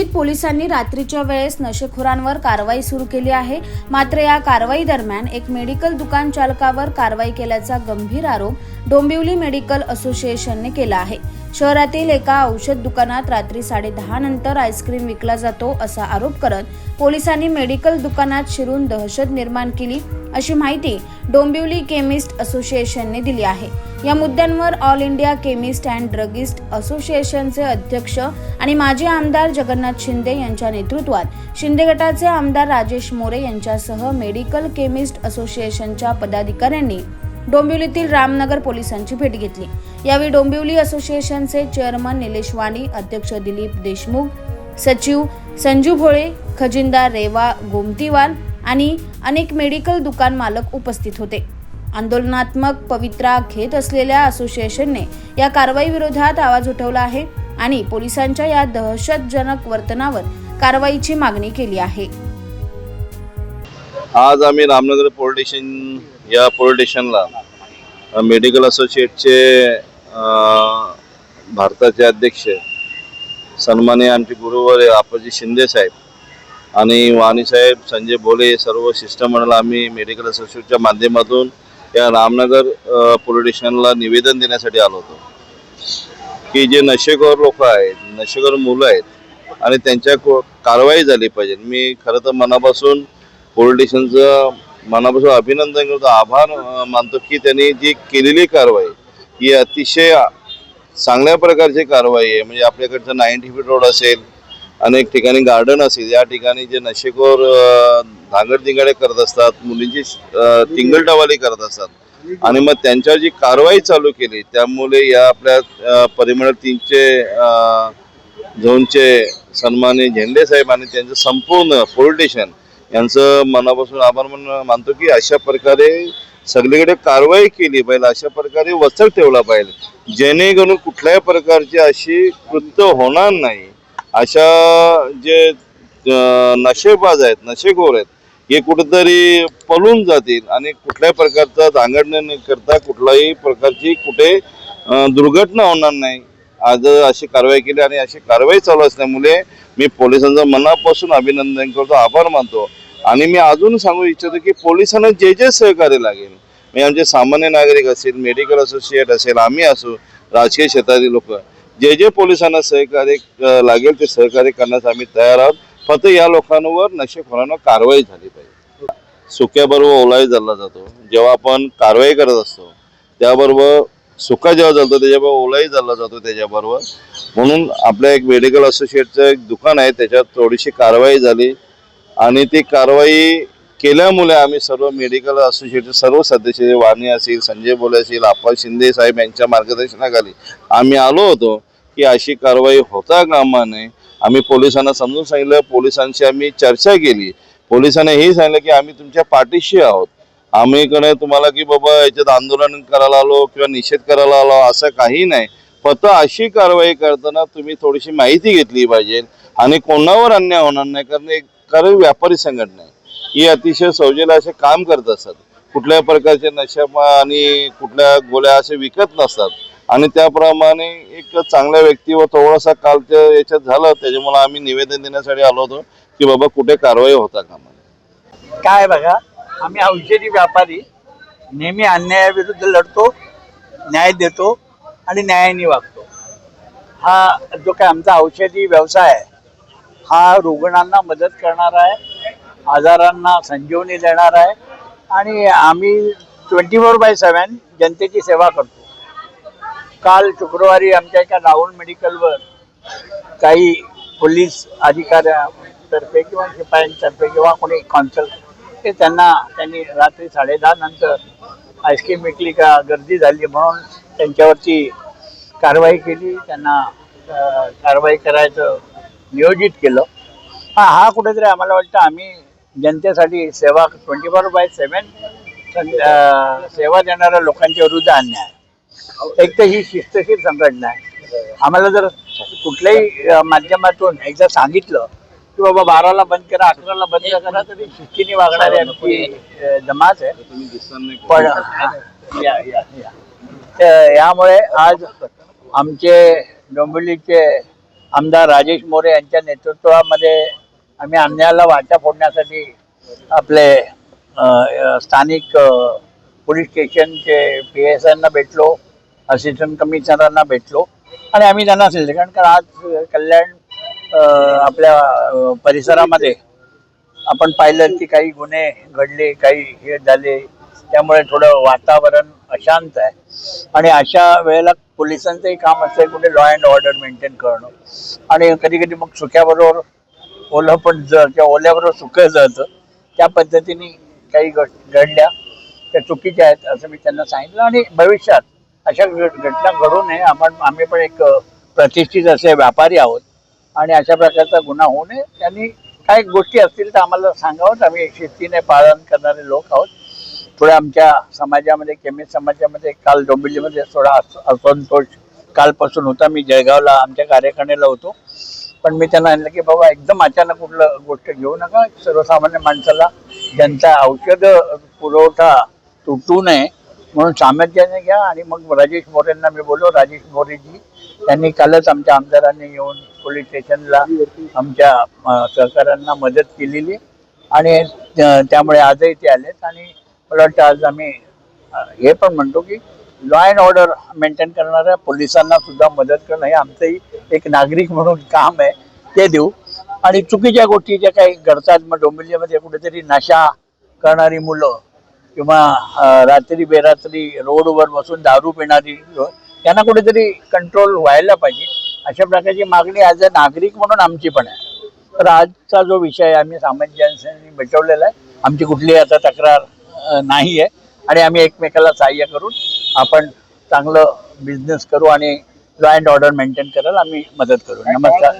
डोंबिवलीत पोलिसांनी रात्रीच्या वेळेस नशेखोरांवर कारवाई सुरू केली आहे. मात्र या कारवाई दरम्यान एक मेडिकल दुकान चालकावर कारवाई केल्याचा गंभीर आरोप डोंबिवली मेडिकल असोसिएशनने केला आहे. शहरातील एका औषध दुकानात रात्री साडेदहा नंतर आईस्क्रीम विकला जातो असा आरोप करत पोलिसांनी मेडिकल दुकानात शिरून दहशत निर्माण केली अशी माहिती डोंबिवली केमिस्ट असोसिएशनने दिली आहे. या मुद्द्यांवर all India chemist and druggist असोसिएशनचे अध्यक्ष आणि माजी आमदार जगन्नाथ शिंदे यांच्या नेतृत्वात शिंदे गटाचे आमदार राजेश मोरे यांच्यासह मेडिकल केमिस्ट असोसिएशनच्या पदाधिकाऱ्यांनी डोंबिवलीतील रामनगर पोलिसांची भेट घेतली. यावेळी डोंबिवली असोसिएशनचे चेअरमन निलेश वाणी अध्यक्ष दिलीप देशमुख सचिव संजू भोळे खजिनदार रेवा गोमतीवाल आणि अनेक मेडिकल दुकान मालक उपस्थित होते. आंदोलनात्मक पवित्रा घेत असलेल्या असोसिएशनने या कारवाई विरोधात आवाज उठवला आहे आणि पोलिसांच्या या दहशतजनक वर्तनावर कारवाईची मागणी केली आहे. आज आम्ही रामनगर पोलीस स्टेशन या पोलीस स्टेशनला मेडिकल असोसिएटचे भारताचे अध्यक्ष सन्माननीय आमचे गुरुवर आपाजी शिंदे साहेब आणि वाणी साहेब संजय भोले सर्व शिष्टमंडळ आम्ही मेडिकल असोसिएटच्या माध्यमातून या रामनगर पोलीस स्टेशनला निवेदन देण्यासाठी आलो होतो. की जे नशेखोर लोक आहेत नशेखोर मुलं आहेत आणि त्यांच्या कारवाई झाली पाहिजे. मी खरं तर मनापासून पोलीस स्टेशनचं मनापासून अभिनंदन करतो आभार मानतो की त्यांनी जी केलेली कारवाई ही अतिशय चांगल्या प्रकारची कारवाई आहे. म्हणजे आपल्याकडचं नाईन्टी फीट रोड असेल अनेक ठिकाणी गार्डन असेल या ठिकाणी जे नशेखोर धांगडधिंगाडे करत असतात मुलींची अं, करत असतात. आणि मग त्यांच्यावर जी कारवाई चालू केली त्यामुळे या आपल्या अं, परिमळ तीनचे झोनचे सन्माने झेंडे साहेब आणि त्यांचं संपूर्ण पोलीस स्टेशन यांचं मनापासून आभार म्हणून मानतो की अशा प्रकारे सगळीकडे कारवाई केली पाहिजे अशा प्रकारे वचक ठेवला पाहिजे. जेणेकरून कुठल्याही प्रकारची अशी कृत्य होणार नाही. अशा जे नशेबाज आहेत नशेखोर आहेत हे कुठेतरी पळून जातील आणि कुठल्याही प्रकारचा धांगड न करता कुठल्याही प्रकारची कुठे दुर्घटना होणार नाही. आज अशी कारवाई केली आणि अशी कारवाई चालू असल्यामुळे मी पोलिसांचं मनापासून अभिनंदन करतो आभार मानतो. आणि मी अजून सांगू इच्छितो की पोलिसांना जे जे सहकार्य लागेल म्हणजे आमचे सामान्य नागरिक असतील मेडिकल असोसिएट असेल आम्ही असू राजकीय क्षेत्रातील लोक जे जे पोलिसांना सहकार्य लागेल ते सहकार्य करण्यास आम्ही तयार आहोत. फक्त या लोकांवर नशेखोरांना कारवाई झाली पाहिजे. सुक्याबरोबर ओलाही चालला जातो. जेव्हा आपण कारवाई करत असतो त्याबरोबर सुका जेव्हा चालतो त्याच्याबरोबर ओलाही चालला जातो त्याच्याबरोबर. म्हणून आपल्या एक मेडिकल असोसिएटचं एक दुकान आहे त्याच्यात थोडीशी कारवाई झाली. आणि ती कारवाई केल्यामुळे आम्ही सर्व मेडिकल असोसिएटचे सर्व सदस्य वाणी असेल संजय बोले असेल आप्पा शिंदे साहेब यांच्या मार्गदर्शनाखाली आम्ही आलो होतो की अशी कारवाई होता कामा नये. आम्ही पोलिसांना समजून सांगितलं पोलिसांशी आम्ही चर्चा केली. पोलिसांनी हे सांगितलं की आम्ही तुमच्या पाठीशी आहोत. आम्हीकडे तुम्हाला की बाबा याच्यात आंदोलन करायला आलो किंवा निषेध करायला आलो असं काही नाही. फक्त अशी कारवाई करताना तुम्ही थोडीशी माहिती घेतली पाहिजे आणि कोणावर अन्याय होणार नाही कारण एक कारण व्यापारी संघटना आहे. ही अतिशय सौजेला असे काम करत असतात. कुठल्याही प्रकारचे नशा आणि कुठल्या गोळ्या असे विकत नसतात. आणि त्याप्रमाणे एक चांगल्या व्यक्तीवर थोडासा कालच्या याच्यात झालं त्याच्यामुळे आम्ही निवेदन देण्यासाठी आलो होतो की बाबा कुठे कारवाई होता कामा काय बघा आम्ही औषधी व्यापारी नेहमी अन्यायाविरुद्ध लढतो न्याय देतो आणि न्यायाने वागतो. हा जो काय आमचा औषधी व्यवसाय आहे हा रुग्णांना मदत करणारा आहे आजारांना संजीवनी देणार आहे आणि आम्ही ट्वेंटी फोर बाय सेवन जनतेची सेवा करतो. काल शुक्रवारी आमच्या एका राहुल मेडिकलवर काही पोलीस अधिकाऱ्यातर्फे किंवा शिपायांतर्फे किंवा कोणी कॉन्सल ते त्यांना त्यांनी रात्री साडेदहा नंतर आईस्क्रीम विकली का गर्दी झाली म्हणून त्यांच्यावरती कारवाई केली त्यांना कारवाई करायचं नियोजित केलं हा हा कुठेतरी आम्हाला वाटतं आम्ही जनतेसाठी सेवा ट्वेंटी फोर बाय सेवन सेवा देणाऱ्या लोकांच्या विरुद्ध अन्याय आहे. एक तर ही शिस्तशीर संघटना आहे आम्हाला जर कुठल्याही माध्यमातून एकदा सांगितलं की बाबा बाराला बंद करा अकराला बंद करा तरी शिस्तीने वागणारी आमची जमात आहे. पण या, या, तर यामुळे आज आमचे डोंबिवलीचे आमदार राजेश मोरे यांच्या नेतृत्वामध्ये आम्ही अन्यायाला वाटा फोडण्यासाठी आपले स्थानिक पोलीस स्टेशनचे पी एस आयना भेटलो. असिस्टंट कमिशनरांना भेटलो. आणि आम्ही त्यांना सांगितलं कारण कारण आज कल्याण आपल्या परिसरामध्ये आपण पाहिलं की काही गुन्हे घडले काही हे झाले. त्यामुळे थोडं वातावरण अशांत आहे. आणि अशा वेळेला पोलिसांचंही काम असतं कुठे लॉ अँड ऑर्डर मेंटेन करणं. आणि कधी कधी मग सुक्याबरोबर ओलं पण जळ किंवा ओल्याबरोबर सुकं जळतं. त्या पद्धतीने काही घडल्या. त्या चुकीच्या आहेत असं मी त्यांना सांगितलं. आणि भविष्यात अशा घटना घडू नये. आपण आम्ही पण एक प्रतिष्ठित असे व्यापारी आहोत. आणि अशा प्रकारचा गुन्हा होऊ नये. त्यांनी काही गोष्टी असतील तर आम्हाला सांगावं. आम्ही शेतीने पालन करणारे लोक आहोत. थोड्या आमच्या समाजामध्ये केमी समाजामध्ये काल डोंबिवलीमध्ये थोडा असंतोष कालपासून होता. मी जळगावला आमच्या कार्यकारिणीला होतो. पण मी त्यांना म्हणलं की बाबा एकदम अचानक कुठलं गोष्ट घेऊ नका. सर्वसामान्य माणसाला ज्यांचा औषध पुरवठा तुटू नये म्हणून सामर्थ्याने घ्या आणि मग राजेश मोरेंना मी बोललो राजेश मोरेजी त्यांनी कालच आमच्या आमदारांनी येऊन पोलीस स्टेशनला आमच्या सहकाऱ्यांना मदत केलेली आणि त्यामुळे आजही ते आलेत आणि मला वाटतं आज आम्ही हे पण म्हणतो की लॉ अँड ऑर्डर मेंटेन करणाऱ्या पोलिसांना सुद्धा मदत करणं हे आमचंही एक नागरिक म्हणून काम आहे ते देऊ. आणि चुकीच्या गोष्टी ज्या काही घडतात मग डोंबिवलीमध्ये कुठेतरी नशा करणारी मुलं किंवा रात्री बेरात्री रोडवर बसून दारू पिणारी यांना कुठेतरी कंट्रोल व्हायला पाहिजे. अशा प्रकारची मागणी ॲज अ नागरिक म्हणून आमची पण आहे. तर आजचा जो विषय आहे आम्ही सामाजिक मिटवलेला आहे. आमची कुठलीही आता तक्रार नाही आहे. आणि आम्ही एकमेकाला सहाय्य करून आपण चांगलं बिझनेस करू आणि लॉ अँड ऑर्डर मेंटेन करायला आम्ही मदत करू. नमस्कार.